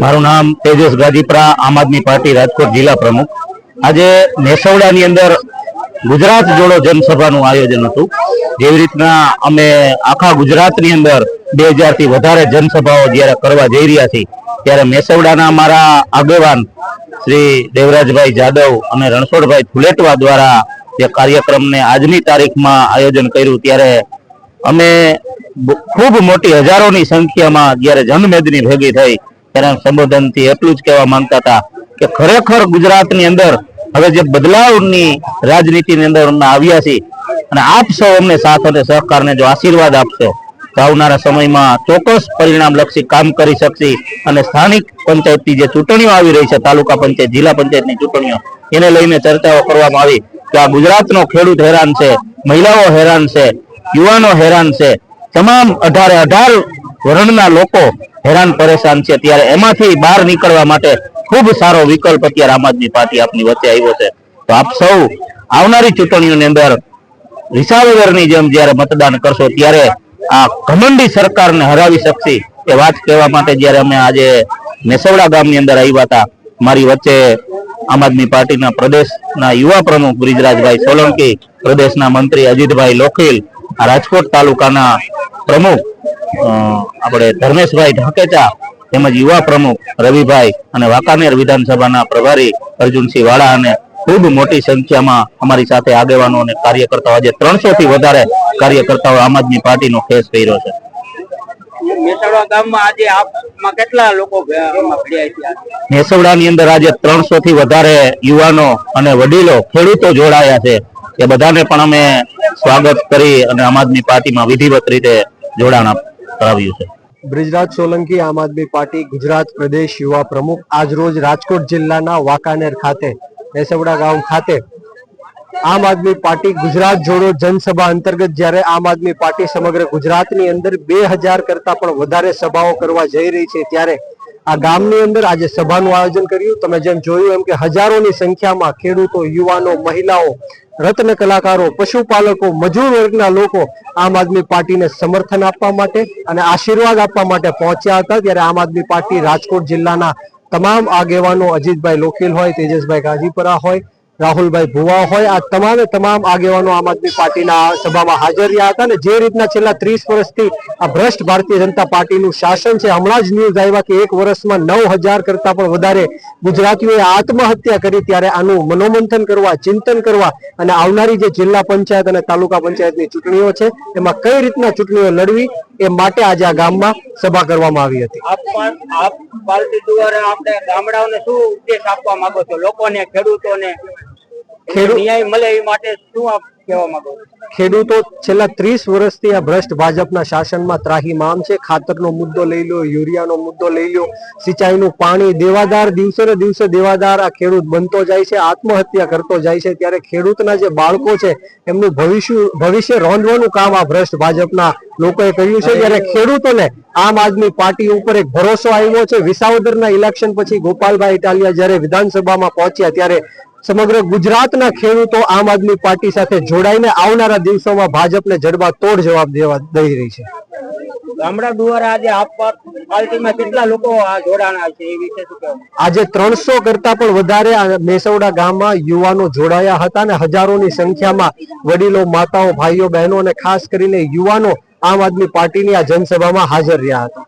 મારું નામ તેજસ ગાજીપરા આમ આદમી પાર્ટી રાજકોટ જિલ્લા પ્રમુખ. આજે નેસવડાની અંદર ગુજરાત જોડો જનસભાનું આયોજન હતું. જેવી રીતના અમે આખા ગુજરાતની અંદર બેથી વધારે જનસભાઓ જ્યારે કરવા જઈ રહ્યા છીએ, ત્યારે મેસવડાના અમારા આગેવાન શ્રી દેવરાજભાઈ જાદવ અને રણછોડભાઈ ફુલેટવા દ્વારા જે કાર્યક્રમને આજની તારીખમાં આયોજન કર્યું, ત્યારે અમે ખૂબ મોટી હજારોની સંખ્યામાં જ્યારે જનમેદની ભેગી થઈ તેના સંબોધનથી એટલું જ કહેવા માંગતા હતા કે ખરેખર ગુજરાતની અંદર હવે જે બદલાવની રાજનીતિની અંદર આવ્યા છીએ અને આપ સૌ અમને સાથ અને સહકારને જો આશીર્વાદ આપશો, તો આવનારા સમયમાં ચોક્કસ પરિણામલક્ષી કામ કરી શકશી અને સ્થાનિક પંચાયતની જે ચૂંટણીઓ આવી રહી છે, તાલુકા પંચાયત, જિલ્લા પંચાયતની ચૂંટણીઓ, એને લઈને ચર્ચાઓ કરવામાં આવી કે આ ગુજરાતનો ખેડૂત હેરાન છે, મહિલાઓ હેરાન છે, યુવાનો હેરાન છે, તમામ અઢારે અઢાર વર્ણના લોકો હેરાન પરેશાન છે. ત્યારે એમાંથી બહાર નીકળવા માટે ખૂબ સારો વિકલ્પ અત્યારે આમ આદમી પાર્ટી આપની વચ્ચે આવ્યો છે. તો આપ સૌ આવનારી ચૂંટણીઓની અંદર રિસાવગરની જેમ જ્યારે મતદાન કરશો ત્યારે આ ઘમંડી સરકારને હરાવી શકશે એ વાત કહેવા માટે જ્યારે અમે આજે મેસવડા ગામની અંદર આવ્યા હતા. મારી વચ્ચે આમ આદમી પાર્ટીના પ્રદેશના યુવા પ્રમુખ બ્રિજરાજભાઈ સોલંકી, પ્રદેશના મંત્રી અજીતભાઈ લોખીલ રાજકોટ તાલુકાના પ્રમુખ આપણે ધર્મેશભાઈ ઢાકેચા તેમજ યુવા પ્રમુખ રવિભાઈ અને વાંકાનેર વિધાનસભાના પ્રભારી અર્જુનસિંહ વાળા અને ખૂબ મોટી સંખ્યામાં અમારી સાથે આગેવાનો અને કાર્યકર્તાઓ આજે ત્રણસો થી વધારે કાર્યકર્તાઓ આમ આદમી પાર્ટીનો કેસ કર્યો છે. મેસવડા ગામમાં આજે આપમાં કેટલા લોકો ભે- એમાં ભેળ્યા છે? નેસવડાની અંદર આજે ત્રણસો થી વધારે યુવાનો અને વડીલો ખેડૂતો જોડાયા છે. એ બધાને પણ અમે સ્વાગત કરી અને આમ આદમી પાર્ટીમાં વિધિવત રીતે જોડાણ આપ- કરાવ્યું છે. બ્રિજરાજ સોલંકી આમ આદમી પાર્ટી ગુજરાત પ્રદેશ યુવા પ્રમુખ આજ રોજ રાજકોટ જિલ્લાના વાંકાનેર ખાતે મેસવડા ગામ ખાતે આમ આદમી પાર્ટી ગુજરાત જોડો જનસભા અંતર્ગત જ્યારે આમ આદમી પાર્ટી સમગ્ર ગુજરાતની અંદર બે હજાર કરતા પણ વધારે સભાઓ કરવા જઈ રહી છે ત્યારે આ ગામની અંદર આજે સભાનું આયોજન કર્યું. તમે જેમ જોયું એમ કે હજારોની સંખ્યામાં ખેડૂતો, યુવાનો, મહિલાઓ રત્ન કલાકારો, પશુપાલકો, મજૂર વર્ગના લોકો આમ આદમી પાર્ટીને સમર્થન આપવા માટે અને આશીર્વાદ આપવા માટે પહોંચ્યા હતા ત્યારે આમ આદમી પાર્ટી રાજકોટ જિલ્લાના તમામ આગેવાનો અજીતભાઈ લોકેલ હોય, તેજસભાઈ ગાજીપરા હોય રાહુલભાઈ ભુવા હોય, આ તમામે તમામ આગેવાનો આમ આદમી પાર્ટીના સભામાં હાજર રહ્યા હતા અને જે રીતના છેલ્લા ત્રીસ વર્ષથી આ ભ્રષ્ટ ભારતીય જનતા પાર્ટીનું શાસન છે, હમણાં જ ન્યૂઝ આવ્યા કે એક વર્ષમાં નવ કરતા પણ વધારે ગુજરાતીઓએ આત્મહત્યા કરી ત્યારે આનું મનોમંથન કરવા, ચિંતન કરવા અને આવનારી જે જિલ્લા પંચાયત અને તાલુકા પંચાયતની ચૂંટણીઓ છે, એમાં કઈ રીતના ચૂંટણીઓ લડવી એ માટે આજે આ ગામમાં સભા કરવામાં આવી હતી. આપ પાર્ટી દ્વારા આપણે ગામડાઓને શું ઉદ્દેશ આપવા માંગો છો? લોકોને, ખેડૂતોને? ખેડૂત- ન્યાય મળે એ માટે શું આપ કહેવા માંગો ખેડૂતો છેલ્લા ત્રીસ વર્ષથી આ ભ્રષ્ટ ભાજપના શાસનમાં ત્રાહીમામ છે ખાતરનો મુદ્દો લઈ લો યુરિયાનો મુદ્દો લઈ લો સિંચાઈનું પાણી દેવાદાર દિવસે ને દિવસે દેવાદાર આ ખેડૂત બનતો જાય છે આત્મહત્યા કરતો જાય છે ત્યારે ખેડૂતના જે બાળકો છે એમનું ભવિષ્ય ભવિષ્ય રોંધવાનું કામ આ ભ્રષ્ટ ભાજપના લોકોએ કર્યું છે ત્યારે ખેડૂતોને આમ આદમી પાર્ટી ઉપર એક ભરોસો આવ્યો છે વિસાવદરના ઇલેક્શન પછી ગોપાલભાઈ ઇટાલિયા જ્યારે વિધાનસભામાં પહોંચ્યા ત્યારે સમગ્ર ગુજરાતના ખેડૂતો આમ આદમી પાર્ટી સાથે જોડાઈને આવનારા દિવસોમાં ભાજપને જડબા તોડ જવાબ દેવા દઈ રહી છે. ગામડા દ્વારા આજે આપ પાર્ટીમાં કેટલા લોકો આ જોડાણા છે એ વિશે શું કહેવા? આજે ત્રણસો કરતા પણ વધારે મેસવડા ગામમાં યુવાનો જોડાયા હતા અને હજારોની સંખ્યામાં વડીલો માતાઓ ભાઈઓ બહેનો અને ખાસ કરીને યુવાનો આમ આદમી પાર્ટીની આ જનસભામાં હાજર રહ્યા હતા.